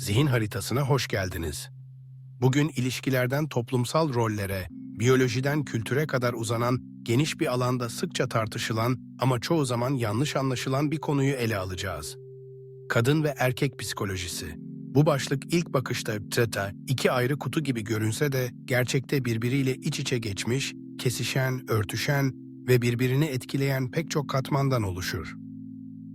Zihin haritasına hoş geldiniz. Bugün ilişkilerden toplumsal rollere, biyolojiden kültüre kadar uzanan geniş bir alanda sıkça tartışılan ama çoğu zaman yanlış anlaşılan bir konuyu ele alacağız. Kadın ve erkek psikolojisi. Bu başlık ilk bakışta teta, iki ayrı kutu gibi görünse de gerçekte birbiriyle iç içe geçmiş, kesişen, örtüşen ve birbirini etkileyen pek çok katmandan oluşur.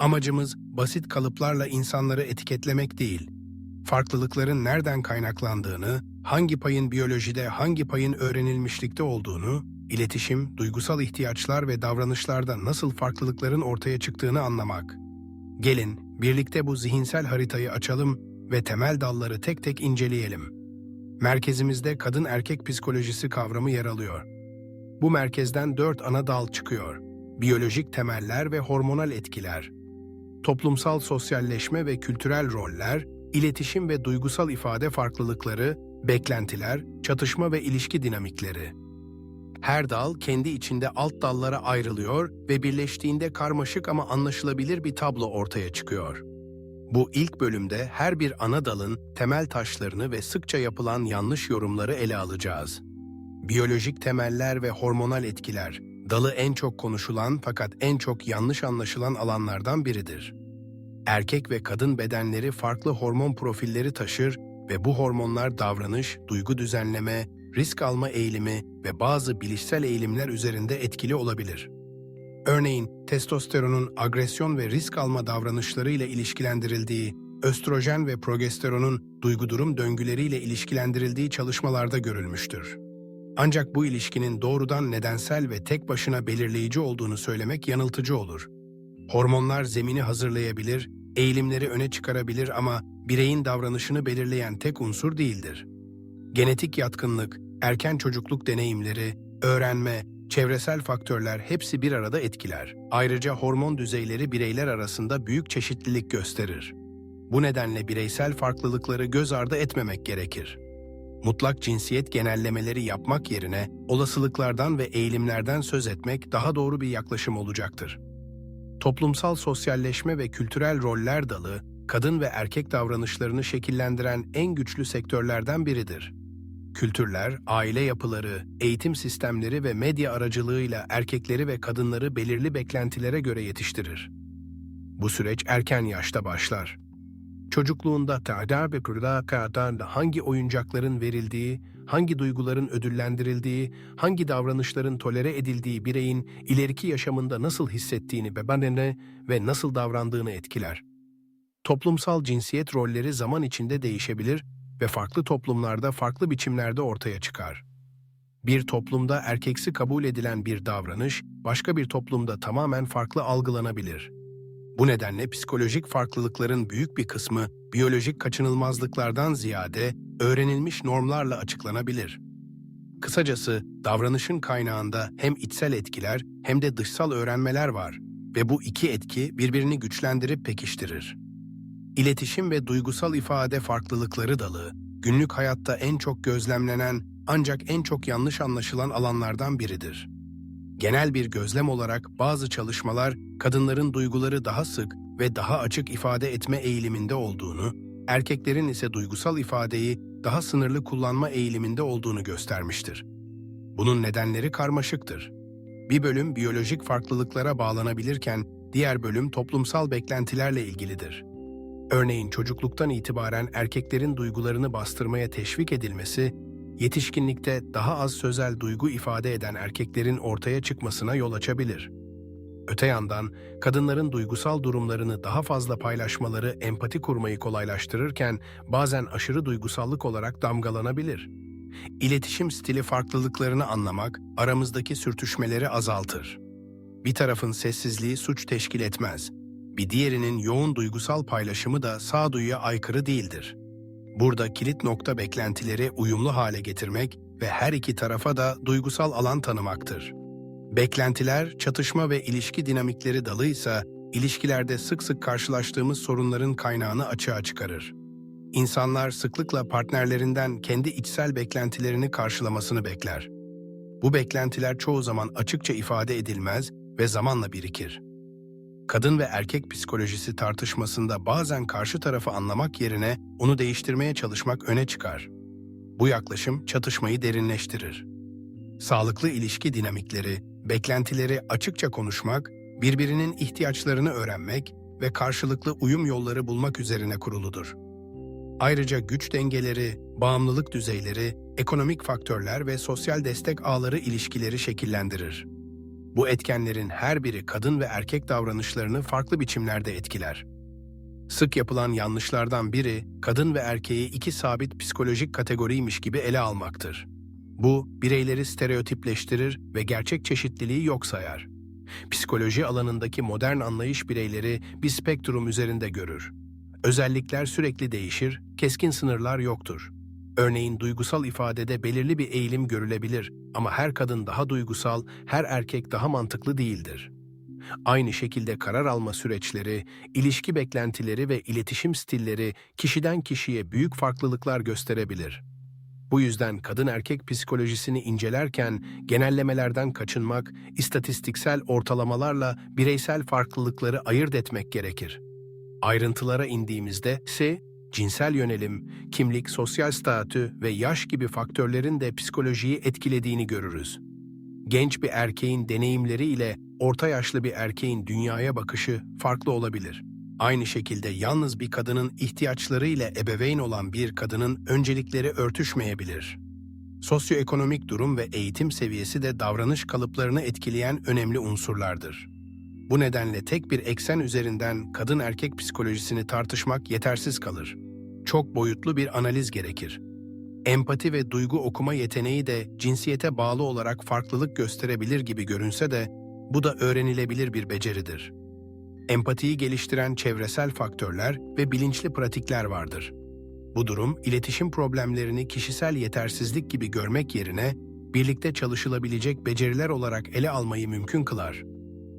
Amacımız basit kalıplarla insanları etiketlemek değil, farklılıkların nereden kaynaklandığını, hangi payın biyolojide, hangi payın öğrenilmişlikte olduğunu, iletişim, duygusal ihtiyaçlar ve davranışlarda nasıl farklılıkların ortaya çıktığını anlamak. Gelin, birlikte bu zihinsel haritayı açalım ve temel dalları tek tek inceleyelim. Merkezimizde kadın erkek psikolojisi kavramı yer alıyor. Bu merkezden dört ana dal çıkıyor. Biyolojik temeller ve hormonal etkiler, toplumsal sosyalleşme ve kültürel roller, iletişim ve duygusal ifade farklılıkları, beklentiler, çatışma ve ilişki dinamikleri. Her dal kendi içinde alt dallara ayrılıyor ve birleştiğinde karmaşık ama anlaşılabilir bir tablo ortaya çıkıyor. Bu ilk bölümde her bir ana dalın temel taşlarını ve sıkça yapılan yanlış yorumları ele alacağız. Biyolojik temeller ve hormonal etkiler, dalı en çok konuşulan fakat en çok yanlış anlaşılan alanlardan biridir. Erkek ve kadın bedenleri farklı hormon profilleri taşır ve bu hormonlar davranış, duygu düzenleme, risk alma eğilimi ve bazı bilişsel eğilimler üzerinde etkili olabilir. Örneğin testosteronun agresyon ve risk alma davranışlarıyla ilişkilendirildiği, östrojen ve progesteronun duygu durum döngüleriyle ilişkilendirildiği çalışmalarda görülmüştür. Ancak bu ilişkinin doğrudan nedensel ve tek başına belirleyici olduğunu söylemek yanıltıcı olur. Hormonlar zemini hazırlayabilir, eğilimleri öne çıkarabilir ama bireyin davranışını belirleyen tek unsur değildir. Genetik yatkınlık, erken çocukluk deneyimleri, öğrenme, çevresel faktörler hepsi bir arada etkiler. Ayrıca hormon düzeyleri bireyler arasında büyük çeşitlilik gösterir. Bu nedenle bireysel farklılıkları göz ardı etmemek gerekir. Mutlak cinsiyet genellemeleri yapmak yerine olasılıklardan ve eğilimlerden söz etmek daha doğru bir yaklaşım olacaktır. Toplumsal sosyalleşme ve kültürel roller dalı, kadın ve erkek davranışlarını şekillendiren en güçlü sektörlerden biridir. Kültürler, aile yapıları, eğitim sistemleri ve medya aracılığıyla erkekleri ve kadınları belirli beklentilere göre yetiştirir. Bu süreç erken yaşta başlar. Çocukluğunda tadar ve kırda kadar hangi oyuncakların verildiği, hangi duyguların ödüllendirildiği, hangi davranışların tolere edildiği bireyin ileriki yaşamında nasıl hissettiğini bebenine ve nasıl davrandığını etkiler. Toplumsal cinsiyet rolleri zaman içinde değişebilir ve farklı toplumlarda farklı biçimlerde ortaya çıkar. Bir toplumda erkeksi kabul edilen bir davranış, başka bir toplumda tamamen farklı algılanabilir. Bu nedenle psikolojik farklılıkların büyük bir kısmı biyolojik kaçınılmazlıklardan ziyade öğrenilmiş normlarla açıklanabilir. Kısacası davranışın kaynağında hem içsel etkiler hem de dışsal öğrenmeler var ve bu iki etki birbirini güçlendirip pekiştirir. İletişim ve duygusal ifade farklılıkları dalı, günlük hayatta en çok gözlemlenen ancak en çok yanlış anlaşılan alanlardan biridir. Genel bir gözlem olarak bazı çalışmalar kadınların duyguları daha sık ve daha açık ifade etme eğiliminde olduğunu, erkeklerin ise duygusal ifadeyi daha sınırlı kullanma eğiliminde olduğunu göstermiştir. Bunun nedenleri karmaşıktır. Bir bölüm biyolojik farklılıklara bağlanabilirken diğer bölüm toplumsal beklentilerle ilgilidir. Örneğin çocukluktan itibaren erkeklerin duygularını bastırmaya teşvik edilmesi, yetişkinlikte daha az sözel duygu ifade eden erkeklerin ortaya çıkmasına yol açabilir. Öte yandan, kadınların duygusal durumlarını daha fazla paylaşmaları empati kurmayı kolaylaştırırken bazen aşırı duygusallık olarak damgalanabilir. İletişim stili farklılıklarını anlamak, aramızdaki sürtüşmeleri azaltır. Bir tarafın sessizliği suç teşkil etmez. Bir diğerinin yoğun duygusal paylaşımı da sağduyuya aykırı değildir. Burada kilit nokta beklentileri uyumlu hale getirmek ve her iki tarafa da duygusal alan tanımaktır. Beklentiler, çatışma ve ilişki dinamikleri dalıysa, ilişkilerde sık sık karşılaştığımız sorunların kaynağını açığa çıkarır. İnsanlar sıklıkla partnerlerinden kendi içsel beklentilerini karşılamasını bekler. Bu beklentiler çoğu zaman açıkça ifade edilmez ve zamanla birikir. Kadın ve erkek psikolojisi tartışmasında bazen karşı tarafı anlamak yerine onu değiştirmeye çalışmak öne çıkar. Bu yaklaşım çatışmayı derinleştirir. Sağlıklı ilişki dinamikleri, beklentileri açıkça konuşmak, birbirinin ihtiyaçlarını öğrenmek ve karşılıklı uyum yolları bulmak üzerine kuruludur. Ayrıca güç dengeleri, bağımlılık düzeyleri, ekonomik faktörler ve sosyal destek ağları ilişkileri şekillendirir. Bu etkenlerin her biri kadın ve erkek davranışlarını farklı biçimlerde etkiler. Sık yapılan yanlışlardan biri, kadın ve erkeği iki sabit psikolojik kategoriymiş gibi ele almaktır. Bu, bireyleri stereotipleştirir ve gerçek çeşitliliği yok sayar. Psikoloji alanındaki modern anlayış bireyleri bir spektrum üzerinde görür. Özellikler sürekli değişir, keskin sınırlar yoktur. Örneğin duygusal ifadede belirli bir eğilim görülebilir ama her kadın daha duygusal, her erkek daha mantıklı değildir. Aynı şekilde karar alma süreçleri, ilişki beklentileri ve iletişim stilleri kişiden kişiye büyük farklılıklar gösterebilir. Bu yüzden kadın erkek psikolojisini incelerken genellemelerden kaçınmak, istatistiksel ortalamalarla bireysel farklılıkları ayırt etmek gerekir. Ayrıntılara indiğimizde ise cinsel yönelim, kimlik, sosyal statü ve yaş gibi faktörlerin de psikolojiyi etkilediğini görürüz. Genç bir erkeğin deneyimleri ile orta yaşlı bir erkeğin dünyaya bakışı farklı olabilir. Aynı şekilde yalnız bir kadının ihtiyaçları ile ebeveyn olan bir kadının öncelikleri örtüşmeyebilir. Sosyoekonomik durum ve eğitim seviyesi de davranış kalıplarını etkileyen önemli unsurlardır. Bu nedenle tek bir eksen üzerinden kadın erkek psikolojisini tartışmak yetersiz kalır. Çok boyutlu bir analiz gerekir. Empati ve duygu okuma yeteneği de cinsiyete bağlı olarak farklılık gösterebilir gibi görünse de bu da öğrenilebilir bir beceridir. Empatiyi geliştiren çevresel faktörler ve bilinçli pratikler vardır. Bu durum, iletişim problemlerini kişisel yetersizlik gibi görmek yerine birlikte çalışılabilecek beceriler olarak ele almayı mümkün kılar.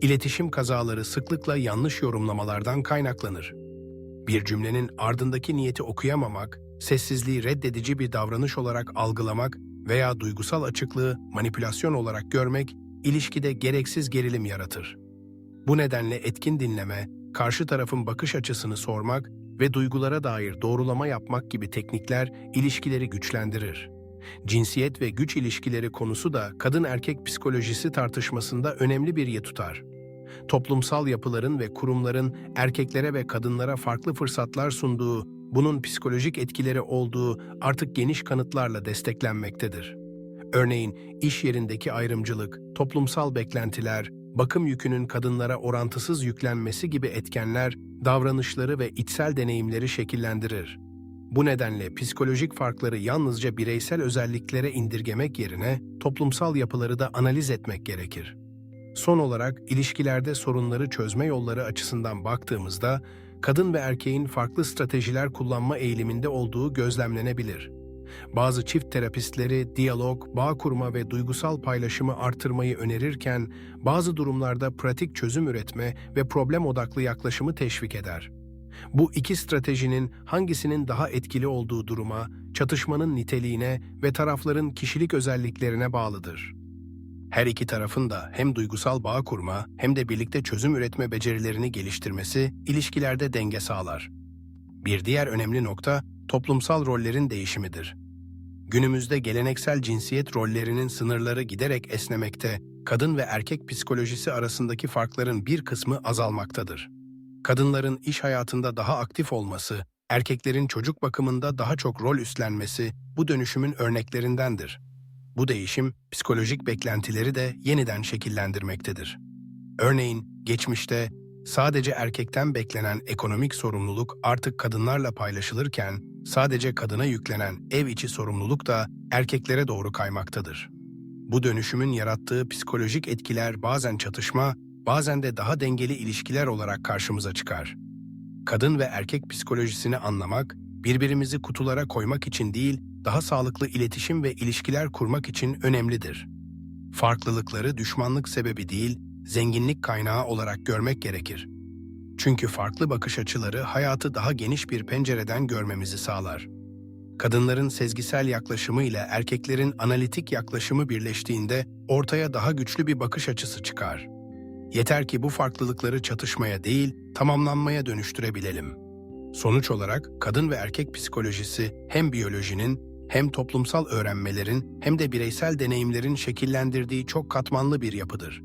İletişim kazaları sıklıkla yanlış yorumlamalardan kaynaklanır. Bir cümlenin ardındaki niyeti okuyamamak, sessizliği reddedici bir davranış olarak algılamak veya duygusal açıklığı manipülasyon olarak görmek, ilişkide gereksiz gerilim yaratır. Bu nedenle etkin dinleme, karşı tarafın bakış açısını sormak ve duygulara dair doğrulama yapmak gibi teknikler ilişkileri güçlendirir. Cinsiyet ve güç ilişkileri konusu da kadın-erkek psikolojisi tartışmasında önemli bir yer tutar. Toplumsal yapıların ve kurumların erkeklere ve kadınlara farklı fırsatlar sunduğu, bunun psikolojik etkileri olduğu artık geniş kanıtlarla desteklenmektedir. Örneğin iş yerindeki ayrımcılık, toplumsal beklentiler, bakım yükünün kadınlara orantısız yüklenmesi gibi etkenler davranışları ve içsel deneyimleri şekillendirir. Bu nedenle psikolojik farkları yalnızca bireysel özelliklere indirgemek yerine toplumsal yapıları da analiz etmek gerekir. Son olarak ilişkilerde sorunları çözme yolları açısından baktığımızda kadın ve erkeğin farklı stratejiler kullanma eğiliminde olduğu gözlemlenebilir. Bazı çift terapistleri diyalog, bağ kurma ve duygusal paylaşımı artırmayı önerirken, bazı durumlarda pratik çözüm üretme ve problem odaklı yaklaşımı teşvik eder. Bu iki stratejinin hangisinin daha etkili olduğu duruma, çatışmanın niteliğine ve tarafların kişilik özelliklerine bağlıdır. Her iki tarafın da hem duygusal bağ kurma hem de birlikte çözüm üretme becerilerini geliştirmesi ilişkilerde denge sağlar. Bir diğer önemli nokta toplumsal rollerin değişimidir. Günümüzde geleneksel cinsiyet rollerinin sınırları giderek esnemekte, kadın ve erkek psikolojisi arasındaki farkların bir kısmı azalmaktadır. Kadınların iş hayatında daha aktif olması, erkeklerin çocuk bakımında daha çok rol üstlenmesi bu dönüşümün örneklerindendir. Bu değişim psikolojik beklentileri de yeniden şekillendirmektedir. Örneğin geçmişte sadece erkekten beklenen ekonomik sorumluluk artık kadınlarla paylaşılırken sadece kadına yüklenen ev içi sorumluluk da erkeklere doğru kaymaktadır. Bu dönüşümün yarattığı psikolojik etkiler bazen çatışma, bazen de daha dengeli ilişkiler olarak karşımıza çıkar. Kadın ve erkek psikolojisini anlamak, birbirimizi kutulara koymak için değil, daha sağlıklı iletişim ve ilişkiler kurmak için önemlidir. Farklılıkları düşmanlık sebebi değil, zenginlik kaynağı olarak görmek gerekir. Çünkü farklı bakış açıları hayatı daha geniş bir pencereden görmemizi sağlar. Kadınların sezgisel yaklaşımı ile erkeklerin analitik yaklaşımı birleştiğinde ortaya daha güçlü bir bakış açısı çıkar. Yeter ki bu farklılıkları çatışmaya değil, tamamlanmaya dönüştürebilelim. Sonuç olarak kadın ve erkek psikolojisi hem biyolojinin hem toplumsal öğrenmelerin hem de bireysel deneyimlerin şekillendirdiği çok katmanlı bir yapıdır.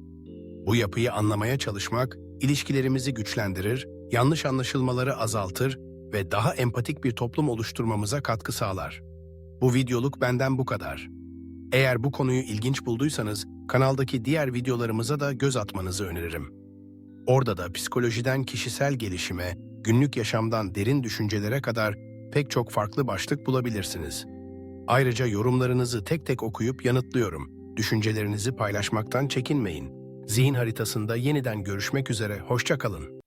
Bu yapıyı anlamaya çalışmak, ilişkilerimizi güçlendirir, yanlış anlaşılmaları azaltır ve daha empatik bir toplum oluşturmamıza katkı sağlar. Bu videoluk benden bu kadar. Eğer bu konuyu ilginç bulduysanız, kanaldaki diğer videolarımıza da göz atmanızı öneririm. Orada da psikolojiden kişisel gelişime, günlük yaşamdan derin düşüncelere kadar pek çok farklı başlık bulabilirsiniz. Ayrıca yorumlarınızı tek tek okuyup yanıtlıyorum. Düşüncelerinizi paylaşmaktan çekinmeyin. Zihin haritasında yeniden görüşmek üzere, hoşça kalın.